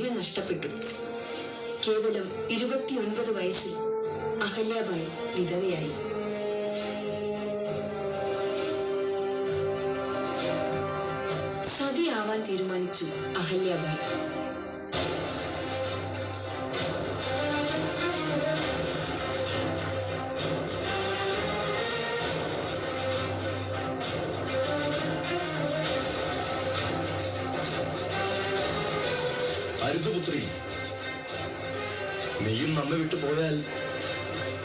ജീവൻ നഷ്ടപ്പെട്ടു. കേവലം ഇരുപത്തിയൊൻപത് വയസ്സിൽ അഹല്യാബായി വിധവയായി. സതിയാവാൻ തീരുമാനിച്ചു അഹല്യാബായി.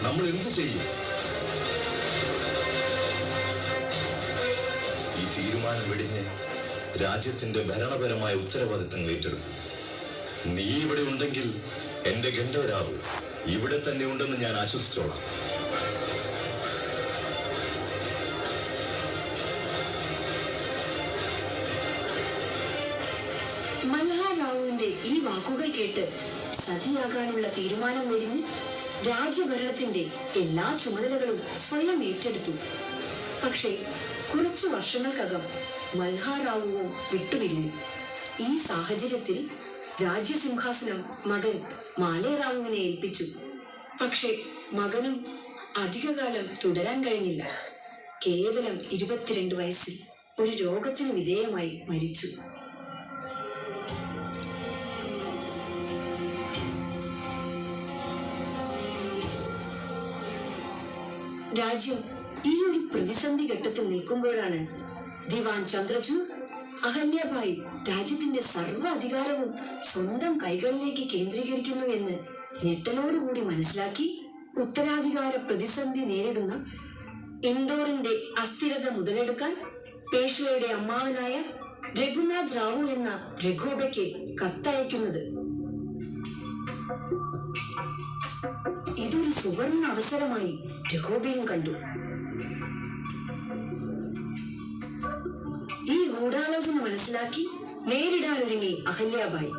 നമ്മൾ എന്ത് ചെയ്യും? ഈ തീരുമാനം വെടിഞ്ഞ് രാജ്യത്തിന്റെ ഭരണപരമായ ഉത്തരവാദിത്തങ്ങൾ ഏറ്റെടുക്കും. നീ ഇവിടെ ഉണ്ടെങ്കിൽ എന്റെ ഗണ്ഡവരാവ് ഇവിടെ തന്നെ ഉണ്ടെന്ന് ഞാൻ ആശ്വസിച്ചോളാം. മൽഹാർ റാവുവിന്റെ ഈ വാക്കുകൾ കേട്ട് സതിയാകാനുള്ള തീരുമാനം വെടിഞ്ഞ് രാജ്യഭരണത്തിന്റെ എല്ലാ ചുമതലകളും സ്വയം ഏറ്റെടുത്തു. പക്ഷേ കുറച്ചു വർഷങ്ങൾക്കകം മൽഹാറാവുവോ റാവുവും വിട്ടുപിരിഞ്ഞു ഈ സാഹചര്യത്തിൽ രാജ്യസിംഹാസനം മകൻ മാലേറാവുവിനെ ഏൽപ്പിച്ചു. പക്ഷേ മകനും അധികകാലം തുടരാൻ കഴിഞ്ഞില്ല. കേവലം ഇരുപത്തിരണ്ട് വയസ്സിൽ ഒരു രോഗത്തിന് വിധേയമായി മരിച്ചു. രാജ്യം ഈ ഒരു പ്രതിസന്ധി ഘട്ടത്തിൽ നിൽക്കുമ്പോഴാണ് ദിവാൻ ചന്ദ്രചൂഡ് അഹല്യാബായി രാജ്യത്തിന്റെ സർവ അധികാരവും സ്വന്തം കൈകളിലേക്ക് കേന്ദ്രീകരിക്കുന്നു എന്ന് ഞെട്ടലോടുകൂടി മനസ്സിലാക്കി ഉത്തരാധികാര പ്രതിസന്ധി നേരിടുന്ന ഇൻഡോറിന്റെ അസ്ഥിരത മുതലെടുക്കാൻ പേഷ്വയുടെ അമ്മാവനായ രഘുനാഥ് റാവു എന്ന രഘോബയ്ക്ക് കത്തയക്കുന്നത്. ഇതൊരു സുവർണ അവസരമായി രഘോബയും കണ്ടു. ഈ ഗൂഢാലോചന മനസ്സിലാക്കി നേരിടാനൊരുങ്ങി അഹല്യാബായി.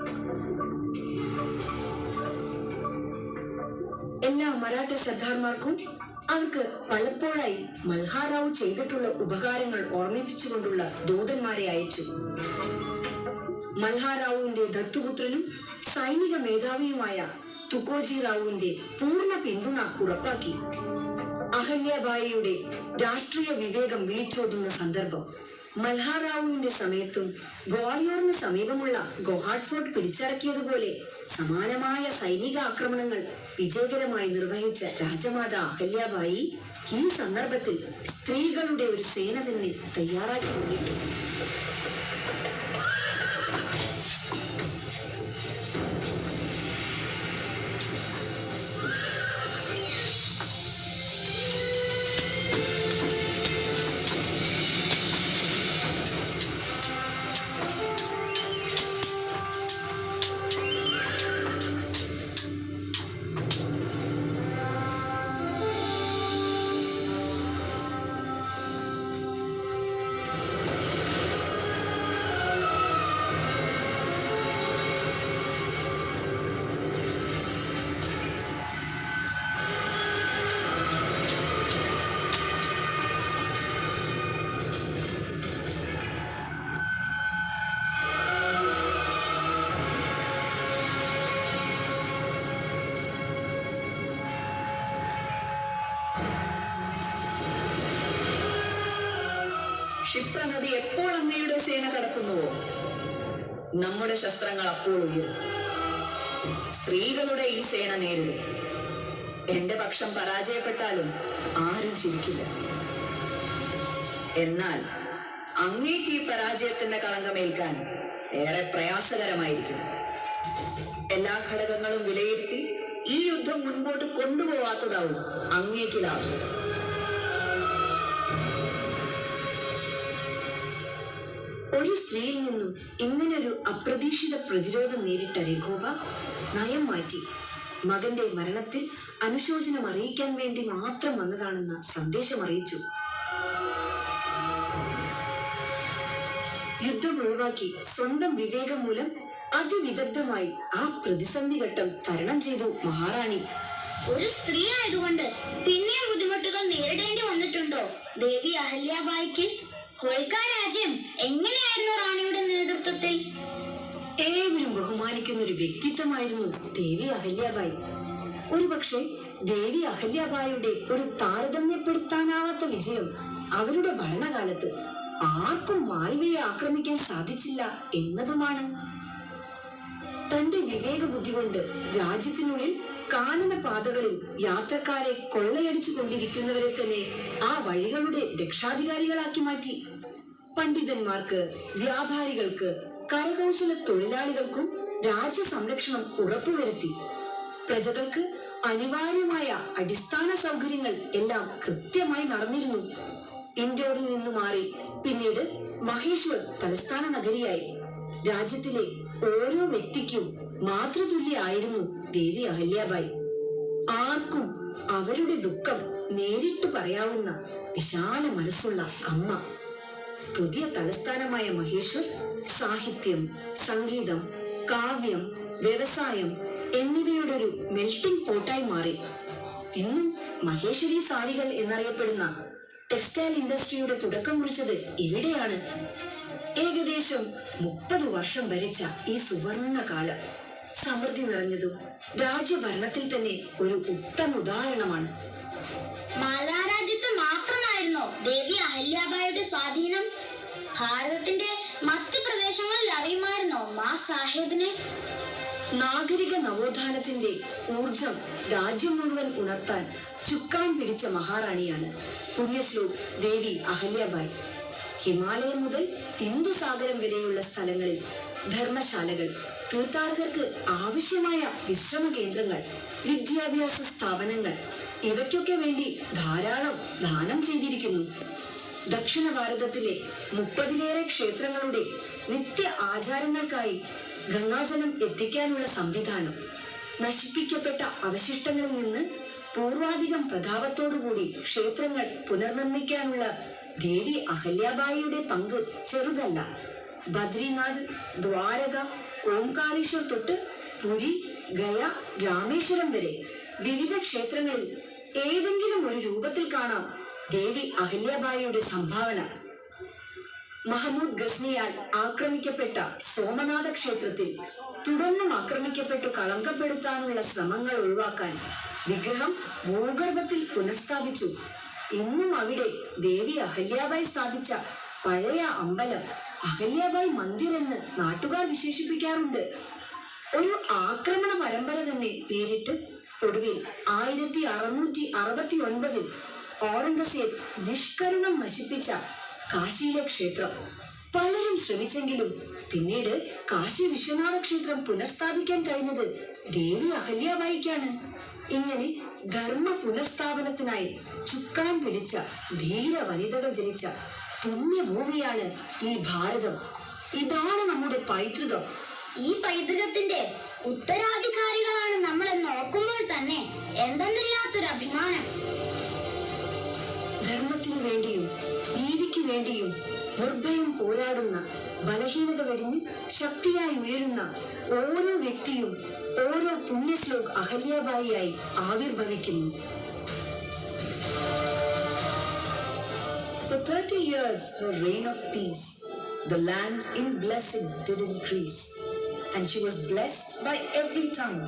എല്ലാ മറാഠ സർദാർമാർക്കും അവർക്ക് പലപ്പോഴായി മൽഹാറാവു ചെയ്തിട്ടുള്ള ഉപകാരങ്ങൾ ഓർമ്മിപ്പിച്ചുകൊണ്ടുള്ള ദൂതന്മാരെ അയച്ചു. മൽഹാറാവുവിന്റെ ദത്തുപുത്രനും സൈനിക മേധാവിയുമായ തുക്കോജി റാവുവിന്റെ പൂർണ പിന്തുണ ഉറപ്പാക്കി. അഹല്യാബായിയുടെ രാഷ്ട്രീയ വിവേകം വിളിച്ചോതുന്ന സന്ദർഭം. മൽഹാറാവുവിന്റെ സമയത്തും ഗ്വാളിയോറിന് സമീപമുള്ള ഗോഹാട്ട് ഫോർട്ട് പിടിച്ചടക്കിയതുപോലെ സമാനമായ സൈനിക ആക്രമണങ്ങൾ വിജയകരമായി നിർവഹിച്ച രാജമാത അഹല്യാബായി ഈ സന്ദർഭത്തിൽ സ്ത്രീകളുടെ ഒരു സേന തന്നെ തയ്യാറാക്കി ക്ഷിപ്രനദി എപ്പോൾ അങ്ങയുടെ സേന കടക്കുന്നുവോ? നമ്മുടെ ശസ്ത്രങ്ങൾ അപ്പോൾ ഉയരും. സ്ത്രീകളുടെ ഈ സേന നേരിടും. എന്റെ പക്ഷം പരാജയപ്പെട്ടാലും ആരും ചിരിക്കില്ല. എന്നാൽ അങ്ങേക്ക് ഈ പരാജയത്തിന്റെ കളങ്കമേൽക്കാൻ ഏറെ പ്രയാസകരമായിരിക്കും. എല്ലാ ഘടകങ്ങളും വിലയിരുത്തി ഈ യുദ്ധം മുൻപോട്ട് കൊണ്ടുപോവാത്തതാവും അങ്ങേക്ക് ലാഭം ഒരു സ്ത്രീയിൽ നിന്നും ഇങ്ങനൊരു അപ്രതീക്ഷിത പ്രതിരോധം നേരിട്ട രഘോബ നയം മാറ്റി. മകന്റെ മരണത്തിൽ അനുശോചനം അറിയിക്കാൻ വേണ്ടി മാത്രം വന്നതാണെന്ന സന്ദേശം അറിയിച്ചു. യുദ്ധം ഒഴിവാക്കി സ്വന്തം വിവേകം മൂലം അതിവിദഗ്ധമായി ആ പ്രതിസന്ധി ഘട്ടം തരണം ചെയ്തു മഹാറാണി. ഒരു സ്ത്രീ ആയതുകൊണ്ട് പിന്നെയും ബുദ്ധിമുട്ടുകൾ നേരിടേണ്ടി വന്നിട്ടുണ്ടോ? ദേവി അഹല്യാബായിക്ക് ഹോൾക്കാ രാജ്യം എങ്ങനെയായിരുന്നു റാണിയുടെ നേതൃത്വത്തിൽ? ഏവരും ബഹുമാനിക്കുന്ന ഒരു വ്യക്തിത്വമായിരുന്നു ദേവി അഹല്യാബായി ഒരുപക്ഷെ ദേവി അഹല്യാബായിയുടെ ഒരു താരതമ്യപ്പെടുത്താനാവാത്ത വിജയം അവരുടെ ഭരണകാലത്ത് ആർക്കും മാൽവയെ ആക്രമിക്കാൻ സാധിച്ചില്ല എന്നതുമാണ്. തന്റെ വിവേക ബുദ്ധി കൊണ്ട് രാജ്യത്തിനുള്ളിൽ കാനന പാതകളിൽ യാത്രക്കാരെ കൊള്ളയടിച്ചു കൊണ്ടിരിക്കുന്നവരെ തന്നെ ആ വഴികളുടെ രക്ഷാധികാരികളാക്കി മാറ്റി. പണ്ഡിതന്മാർക്ക് വ്യാപാരികൾക്ക് കരകൗശല തൊഴിലാളികൾക്കും രാജ്യസംരക്ഷണം ഉറപ്പുവരുത്തി. പ്രജകൾക്ക് അനിവാര്യമായ അടിസ്ഥാന സൗകര്യങ്ങൾ എല്ലാം കൃത്യമായി നടന്നിരുന്നു. ഇൻഡോറിൽ നിന്ന് മാറി പിന്നീട് മഹേശ്വർ തലസ്ഥാന നഗരിയായി. രാജ്യത്തിലെ ഓരോ വ്യക്തിക്കും മാതൃതുല്യായിരുന്നു ദേവി അഹല്യാബായി. ആർക്കും അവരുടെ ദുഃഖം നേരിട്ട് പറയാവുന്ന വിശാല മനസ്സുള്ള അമ്മ. പുതിയ തലസ്ഥാനമായ മഹേശ്വർ സാഹിത്യം സംഗീതം കാവ്യം വ്യവസായം എന്നിവയുടെ ഒരു മെൽട്ടിംഗ് പോട്ടായി മാറി. ഇന്നും മഹേശ്വരി സാരികൾ എന്നറിയപ്പെടുന്ന ടെക്സ്റ്റൈൽ ഇൻഡസ്ട്രിയുടെ തുടക്കം കുറിച്ചത് ഇവിടെയാണ്. ഏകദേശം മുപ്പത് വർഷം ഭരിച്ച ഈ സുവർണ കാലം സമൃദ്ധി നിറഞ്ഞതും രാജ്യഭരണത്തിൽ തന്നെ ഒരു ഉത്തമ ഉദാഹരണമാണ്. മാലാരാജ്യത്ത് മാത്രമായിരുന്നോ ദേവി അഹല്യാബായിയുടെ സ്വാധീനം? ഭാരതത്തിന്റെ മറ്റ് പ്രദേശങ്ങളിൽ അറിയുമായിരുന്നോ മാ സാഹേബിനെ നാഗരിക നവോത്ഥാനത്തിന്റെ ഊർജം രാജ്യം മുഴുവൻ ഉണർത്താൻ ചുക്കാൻ പിടിച്ച മഹാറാണിയാണ്. പുണ്യശ്ലോക് ദേവി അഹല്യബായി. ഹിമാലയം മുതൽ ഹിന്ദുസാഗരം വരെയുള്ള സ്ഥലങ്ങളിൽ ധർമ്മശാലകൾ തീർത്ഥാടകർക്ക് ആവശ്യമായ വിശ്രമ കേന്ദ്രങ്ങൾ വിദ്യാഭ്യാസ സ്ഥാപനങ്ങൾ ഇവയ്ക്കൊക്കെ വേണ്ടി ധാരാളം ദാനം ചെയ്തിരിക്കുന്നു. ദക്ഷിണ ഭാരതത്തിലെ മുപ്പതിലേറെ ക്ഷേത്രങ്ങളുടെ നിത്യ ആചാരങ്ങൾക്കായി ഗംഗാജലം എത്തിക്കാനുള്ള സംവിധാനം നശിപ്പിക്കപ്പെട്ട അവശിഷ്ടങ്ങളിൽ നിന്ന് പൂർവാധികം പ്രതാപത്തോടുകൂടി ക്ഷേത്രങ്ങൾ പുനർനിർമ്മിക്കാനുള്ള ദേവി അഹല്യാബായിയുടെ പങ്ക് ചെറുതല്ല. ബദ്രിനാഥ് ദ്വാരക ഓംകാരേശ്വർ തൊട്ട് പുരി ഗയ രാമേശ്വരം വരെ വിവിധ ക്ഷേത്രങ്ങളിൽ ഏതെങ്കിലും ഒരു രൂപത്തിൽ കാണാം ദേവി അഹല്യാബായിയുടെ സംഭാവന. മഹമ്മൂദ് ഗസ്നിയാൽ ആക്രമിക്കപ്പെട്ട സോമനാഥ ക്ഷേത്രത്തിൽ തുടർന്നും ആക്രമിക്കപ്പെട്ടു കളങ്കപ്പെടുത്താനുള്ള ശ്രമങ്ങൾ ഒഴിവാക്കാൻ വിഗ്രഹം ഭൂഗർഭത്തിൽ പുനഃസ്ഥാപിച്ചു. ഇന്നും അവിടെ ദേവി അഹല്യാബായി സ്ഥാപിച്ച പഴയ അമ്പലം അഹല്യാബായി മന്ദിർ എന്ന് നാട്ടുകാർ വിശേഷിപ്പിക്കാറുണ്ട്. ഒരു ആക്രമണ പരമ്പര തന്നെ നേരിട്ട് ഒടുവിൽ ആയിരത്തി അറുന്നൂറ്റി അറുപത്തി ഒൻപതിൽ ഔറംഗസേബ് നിഷ്കരണം നശിപ്പിച്ച കാശിയിലെ ക്ഷേത്രം. പലരും ശ്രമിച്ചെങ്കിലും പിന്നീട് കാശി വിശ്വനാഥ ക്ഷേത്രം പുനഃസ്ഥാപിക്കാൻ കഴിഞ്ഞത് ദേവി അഹല്യാബായിക്കാണ് ഇങ്ങനെ ധർമ്മ പുനഃസ്ഥാപനത്തിനായി ചുക്കാൻ പിടിച്ച ധീര വനിതകൾ ജനിച്ച പുണ്യഭൂമിയാണ് ഈ ഭാരതം. ഇതാണ് നമ്മുടെ പൈതൃകം. ഈ പൈതൃകത്തിന്റെ ഉത്തരാധികാരികളാണ് നമ്മൾ നോക്കുമ്പോൾ തന്നെ എന്തെന്നില്ലാത്തൊരു അഭിമാനം ധർമ്മത്തിനു വേണ്ടിയും നീതിക്ക് വേണ്ടിയും നിർഭയം പോരാടുന്ന ബലഹീനത വെടിഞ്ഞ് ശക്തിയായി ഉയരുന്ന ഓരോ വ്യക്തിയും ഓരോ പുണ്യശ്ലോക് അഹല്യാബായിയായി ആവിർഭവിക്കുന്നു For 30 years, her reign of peace, the land in blessing did increase, and she was blessed by every tongue,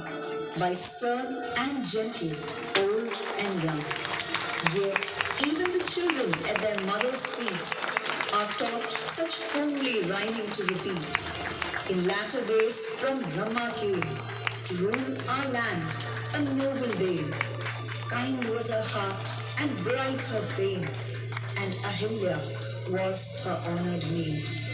by stern and gentle, old and young. Yet, even the children at their mother's feet are taught such homely rhyming to repeat. In latter days, from Brahma came to rule our land a noble dame. Kind was her heart and bright her fame, and Ahilya was her honored name.